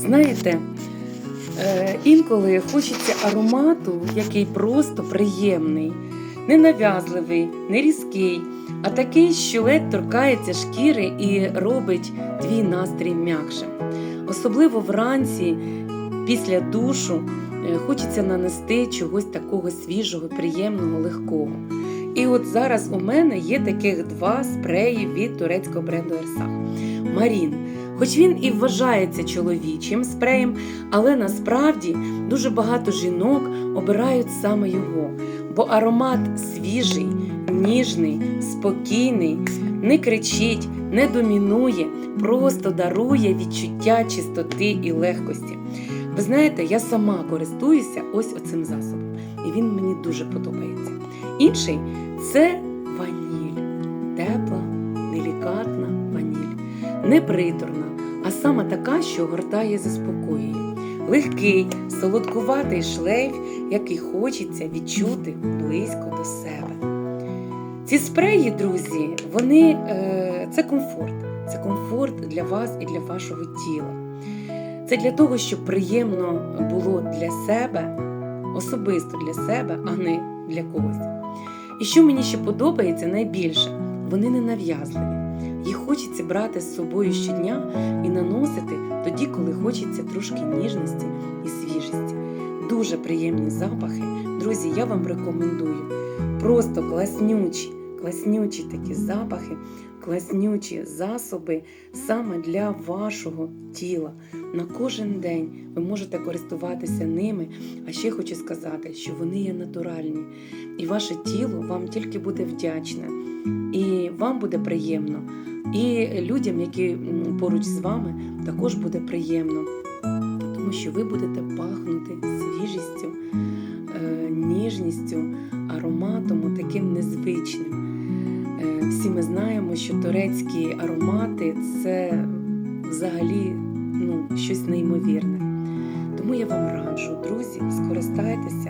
Знаєте, е, інколи хочеться аромату, який просто приємний, ненав'язливий, не різкий, а такий, що ледь торкається шкіри і робить твій настрій м'якшим. Особливо вранці, після душу, е, хочеться нанести чогось такого свіжого, приємного, легкого. І от зараз у мене є таких два спреї від турецького бренду Ерсах. Марін. Хоч він і вважається чоловічим спреєм, але насправді дуже багато жінок обирають саме його, бо аромат свіжий, ніжний, спокійний, не кричить, не домінує, просто дарує відчуття чистоти і легкості. Ви знаєте, я сама користуюся ось оцим засобом, і він мені дуже подобається. Інший це ваніль, тепла, делікатна ваніль, не приторна, а саме така, що гортає заспокоює. Легкий, солодкуватий шлейф, який хочеться відчути близько до себе. Ці спреї, друзі, вони е, це комфорт. Це комфорт для вас і для вашого тіла. Це для того, щоб приємно було для себе, особисто для себе, а не для когось. І що мені ще подобається найбільше, вони не нав'язливі. Їх хочеться брати з собою щодня і наносити тоді, коли хочеться трошки ніжності і свіжості. Дуже приємні запахи. Друзі, я вам рекомендую. Просто класнючі, класнючі такі запахи, класнючі засоби саме для вашого тіла. На кожен день ви можете користуватися ними. А ще хочу сказати, що вони є натуральні, і ваше тіло вам тільки буде вдячне, і вам буде приємно. І людям, які поруч з вами, також буде приємно, тому що ви будете пахнути свіжістю, е, ніжністю, ароматом таким незвичним. Е, Всі ми знаємо, що турецькі аромати це взагалі ну, щось неймовірне. Тому я вам раджу, друзі, скористайтеся